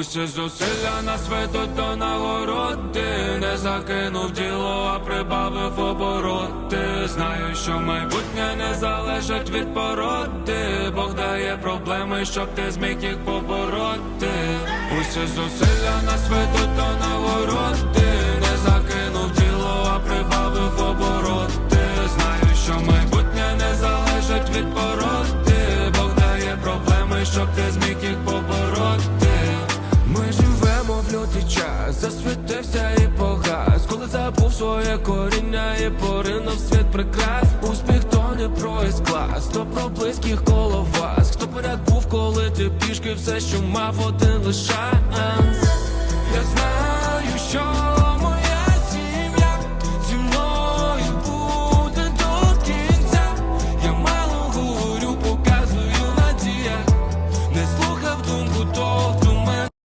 Усі зусилля нас ведуть до нагороди Не закинув діло, а прибавив обороти. Знаю, що майбутнє не залежить від породи. Бог дає проблеми, щоб ти зміг їх побороти. Усі зусилля нас ведуть до нагороди Не закинув діло, а прибавив обороти. Знаю, що майбутнє не залежить від породи. Бог дає проблеми, щоб ти зміг їх побороти засвітився і погас, коли забув своє коріння і поринув світ прикрас. Успіх то не про клас, то про близьких коло вас. Хто поряд був, коли ти пішки, все, що мав один лише. Я знаю, що. todo.